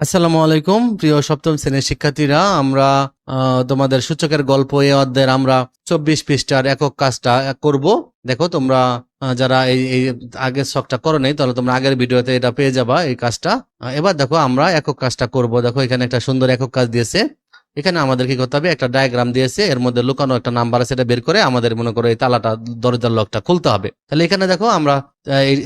আসসালামু আলাইকুম, প্রিয় সপ্তম শ্রেণির শিক্ষার্থীরা। আমরা তোমাদের সূচকের গল্প এ অধ্যায়ের আমরা চব্বিশ পৃষ্ঠার একক কাজটা করব। দেখো, তোমরা যারা এই এই আগের শখটা করো নেই, তাহলে তোমরা আগের ভিডিওতে এটা পেয়ে যাবা এই কাজটা। এবার দেখো, আমরা একক কাজটা করব। দেখো, এখানে একটা সুন্দর একক কাজ দিয়েছে। এখানে আমাদের কি করতে হবে? একটা ডায়াগ্রাম দিয়েছে, এর মধ্যে লুকানো একটা নাম্বার আছে, এটা বের করে আমাদের মনে করো এই তালাটা, দরজার লকটা খুলতে হবে। তাহলে এখানে দেখো আমরা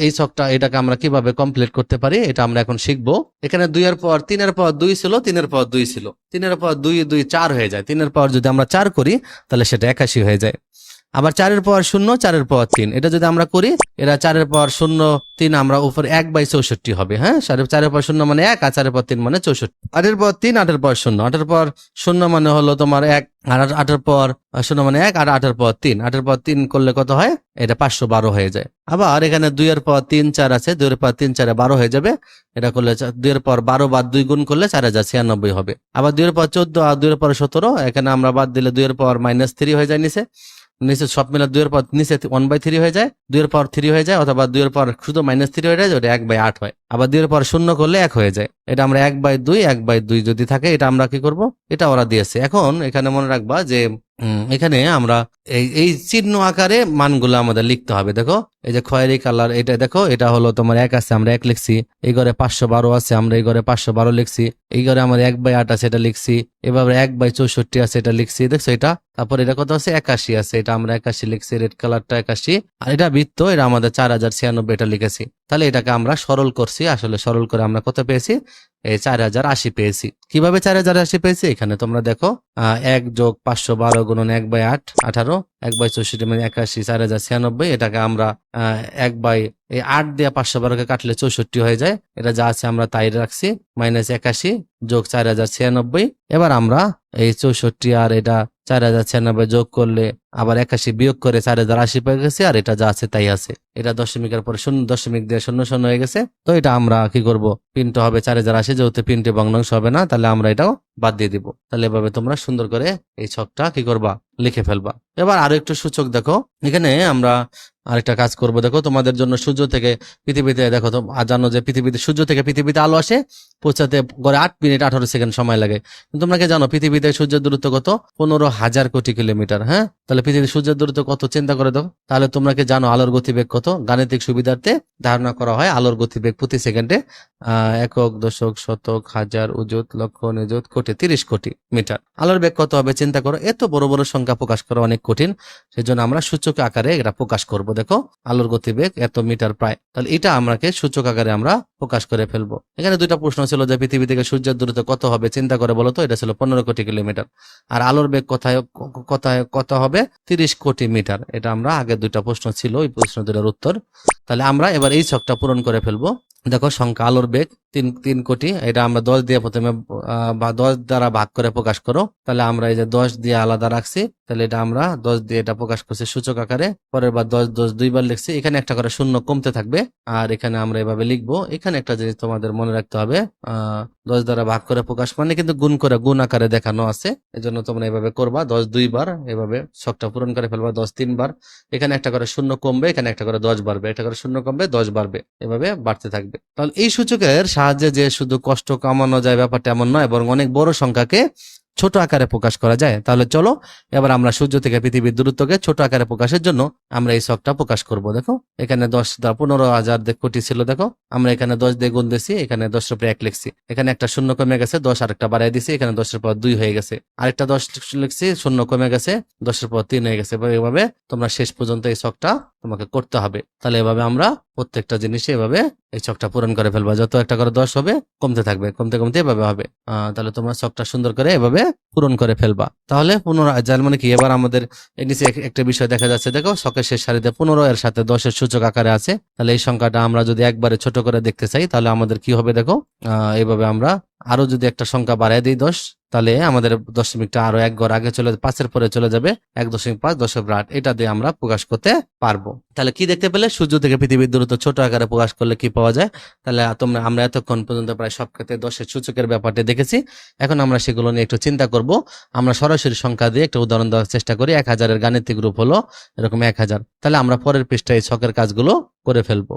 এই শখটা এটাকে আমরা কীভাবে কমপ্লিট করতে পারি, এটা আমরা এখন শিখব। এখানে দুইয়ের পর, তিনের পর দুই ছিল, তিনের পর দুই ছিল। তিনের পর দুই দুই চার হয়ে যায়। তিনের পর যদি আমরা চার করি, তাহলে সেটা একাশি হয়ে যায়। আবার চারের পর শূন্য, চারের পর তিন। এটা যদি আমরা করি, এরা চারের পর শূন্য, তিন আমরা উপর এক বাই চৌষট্টি হবে হ্যাঁ? চারের পর শূন্য মানে এক, আর চারের পর তিন মানে চৌষট্টি। আটের পর তিন, আটের পর শূন্য। আটের পর শূন্য মানে হলো তোমার এক, আর আট- আটের পর শূন্য মানে এক, আর আটের পর তিন। আটের পর তিন করলে কত হয়? এটা পাঁচশো বারো হয়ে যায়। আবার এখানে দুইয়ের পর তিন, চার আছে, দুইয়ের পর তিন, চারে বারো হয়ে যাবে। এটা করলে দুইয়ের পর বারো বাদ দুই গুণ করলে চার হাজার ছিয়ানব্বই হবে। আবার দুইয়ের পর চোদ্দ আর দুইয়ের পর সতেরো, এখানে আমরা বাদ দিলে দুইয়ের পর মাইনাস থ্রি হয়ে যায় নিচে। নিচে সব মিলে দুইয়ের পর নিচে ওয়ান বাই থ্রি হয়ে যায়, দুইয়ের পর থ্রি হয়ে যায়, অথবা দুইয়ের পর শুধু মাইনাস থ্রি হয়ে যায়, ওটা এক বাই আট হয়। আবার দুইয়ের পর শূন্য করলে এক হয়ে যায়। এটা আমরা এক বাই দুই, এক বাই দুই যদি থাকে, এটা আমরা কি করব? এটা ওরা দিয়েছে। এখন এখানে মনে রাখবা যে এখানে আমরা এই এই চিহ্ন আকারে মানগুলো আমাদের লিখতে হবে। দেখো এই যে খয়েরি কালার এটা দেখো এটা হলো তোমার এক আছে আমরা এক লিখছি। এই ঘরে পাঁচশো বারো আছে আমরা এই ঘরে পাঁচশো বারো লিখছি। এই ঘরে আমার এক বাই আট আছে এটা লিখছি। এভাবে এক বাই চৌষট্টি আছে এটা লিখছি। দেখছ এটা? তারপর এটা কত আছে? একাশি আছে এটা আমরা একাশি লিখছি রেড কালারটা একাশি। আর এটা বৃত্ত এটা আমাদের চার হাজার ছিয়ানব্বই এটা লিখেছি। তাহলে এটাকে আমরা সরল করছি আসলে সরল করে আমরা কত পেয়েছি? এই চার হাজার আশি পেয়েছি। কীভাবে চার হাজার আশি পেয়েছি? এখানে তোমরা দেখো আহ, এক যোগ পাঁচশো বারো গুণন এক বাই আট আঠারো। এক বাই চৌষট্টি মানে একাশি, চার হাজার ছিয়ানব্বই। এটাকে আমরা এক বাই, এই আট দিয়ে পাঁচশো বারোকে কাটলে চৌষট্টি হয়ে যায়। এটা যা আছে আমরা তাই রাখছি। মাইনাস একাশি যোগ চার হাজার ছিয়ানব্বই। এবার আমরা এই চৌষট্টি আর এটা চার হাজার ছিয়ানব্বই যোগ করলে আবার একাশি বিয়োগ করে চার হাজার আশি পেয়ে গেছে, আর এটা যা আছে তাই আছে। এটা দশমিকের পরে শূন্য, দশমিক দিয়ে শূন্য শূন্য হয়ে গেছে। তো এটা আমরা কি করব? পিনটা হবে চার হাজার আশি, যেহেতু পিনটে ভগ্নাংশ হবে না, তাহলে আমরা এটাও বাদ দিয়ে দিব। তাহলে এভাবে তোমরা সুন্দর করে এই ছকটা কি করবা? লিখে ফেলবা। এবার আরও একটু সূচক দেখো। এখানে আমরা আরেকটা কাজ করব। দেখো, তোমাদের জন্য সূর্য থেকে পৃথিবীতে, দেখো, তো জানো যে পৃথিবীতে, সূর্য থেকে পৃথিবীতে আলো আসে, পৌঁছাতে গড়ে আট মিনিট আঠারো সেকেন্ড সময় লাগে। তোমরা কি জানো, পৃথিবীতে সূর্যের দূরত্ব কত? পনেরো হাজার কোটি কিলোমিটার হ্যাঁ? তাহলে পৃথিবীর সূর্যের দূরত্ব কত চিন্তা করে দাও, তাহলে তোমরা কি জানো আলোর গতিবেগ কত? গাণিতিক সুবিধার্থে ধারণা করা হয় আলোর গতিবেগ প্রতি সেকেন্ডে একক, দশক, শতক, হাজার, উজুত, লক্ষ, নিযুত, কোটি, তিরিশ কোটি মিটার। আলোর বেগ কত হবে চিন্তা করো, এত বড় বড় সংখ্যা প্রকাশ করা অনেক কঠিন, সেজন্য আমরা সূচক আকারে এটা প্রকাশ করব, দেখো। আলোর গতিবেগ এত মিটার প্রায়, তাহলে এটা আমরাকে সূচক আকারে আমরা প্রকাশ করে ফেলব। এখানে দুইটা প্রশ্ন ছিল যে পৃথিবী থেকে সূর্যের দূরত্ব কত হবে, চিন্তা করে বলতো এটা ছিল পনেরো কোটি কিলোমিটার। আর আলোর বেগ কোথায় কোথায়, কত হবে? তিরিশ কোটি মিটার, এটা আমরা আগে দুইটা প্রশ্ন ছিল, ওই প্রশ্ন দুটার উত্তর। তাহলে আমরা এবার এই ছকটা পূরণ করে ফেলব। দেখো সংখ্যা আলোর বেগ তিন তিন কোটি, এটা আমরা দশ দিয়ে প্রথমে বা দশ দ্বারা ভাগ করে প্রকাশ করো, তাহলে আমরা এই যে দশ দিয়ে আলাদা রাখছি, তাহলে এটা আমরা দশ দিয়ে এটা প্রকাশ করছি সূচক আকারে, পরের বার দশ দশ দুইবার লিখছি, এখানে একটা করে শূন্য কমতে থাকবে, আর এখানে আমরা এভাবে লিখব, এখানে একটা জিনিস তোমাদের মনে রাখতে হবে দশ দ্বারা ভাগ করে প্রকাশ মানে কিন্তু গুণ করে, গুণ আকারে দেখানো আছে, এজন্য তোমরা এভাবে করবা, দশ দুইবার এভাবে শখটা পূরণ করে ফেলবা, দশ তিনবার, এখানে একটা করে শূন্য কমবে, এখানে একটা করে দশ বাড়বে একটা করে শূন্য কমবে, দশ বাড়বে, এভাবে বাড়তে থাকবে। তাহলে এই সূচকের সাহায্যে যে শুধু কষ্ট কামানো যায় ব্যাপারটা এমন নয় বরং অনেক বড় সংখ্যাকে ছোট আকারে প্রকাশ করা যায়। তাহলে চলো, এবার আমরা সূর্য থেকে পৃথিবীর দূরত্বকে ছোট আকারে প্রকাশের জন্য আমরা এই শখটা প্রকাশ করব, দেখো। এখানে দশ পনেরো হাজার কোটি ছিল, দেখো। আমরা এখানে দশ দিয়ে গুণ দিছি এখানে দশের উপরে এক লিখছি। এখানে একটা শূন্য কমে গেছে, দশ আরেকটা বাড়াই দিছি এখানে দশের পর দুই হয়ে গেছে। আরেকটা দশ লিখছি, শূন্য কমে গেছে, দশের পর তিন হয়ে গেছে। এভাবে তোমরা শেষ পর্যন্ত এই শখটা তোমাকে করতে হবে। তাহলে এভাবে আমরা প্রত্যেকটা জিনিসে এভাবে এই ছকটা পূরণ করে ফেলবা। যত একটা করে দশ হবে, কমতে থাকবে। কমতে কমতে এভাবে হবে। তাহলে তোমরা ছকটা সুন্দর করে এভাবে পূরণ করে ফেলবা। তাহলে পুনরায় যার মানে কি, এবার আমাদের নিচে একটা বিষয় দেখা যাচ্ছে, দেখো, শখের শেষ সারিতে পনেরো, এর সাথে দশের সূচক আকারে আছে। তাহলে এই সংখ্যাটা আমরা যদি একবারে ছোট করে দেখতে চাই, তাহলে আমাদের কি হবে, দেখো এইভাবে আমরা আরও যদি একটা সংখ্যা বাড়াই দিই দশ তাহলে আমাদের দশমিকটা আরও এক ঘর আগে চলে, পাঁচের পরে চলে যাবে এক দশমিক পাঁচ দশমিক আট। এটা দিয়ে আমরা প্রকাশ করতে পারব। তাহলে কি দেখতে পেলে? সূর্য থেকে পৃথিবীর দূরত্ব ছোট আকারে প্রকাশ করলে কি পাওয়া যায়? তাহলে তোমরা, আমরা এতক্ষণ পর্যন্ত প্রায় সব ক্ষেত্রে দশের সূচকের ব্যাপারটি দেখেছি। এখন আমরা সেগুলো নিয়ে একটু চিন্তা করব। আমরা সরাসরি সংখ্যা দিয়ে একটা উদাহরণ দেওয়ার চেষ্টা করি। এক হাজারের গাণিতিক রূপ হলো এরকম এক হাজার। তাহলে আমরা পরের পৃষ্ঠায় ছকের কাজগুলো করে ফেলব।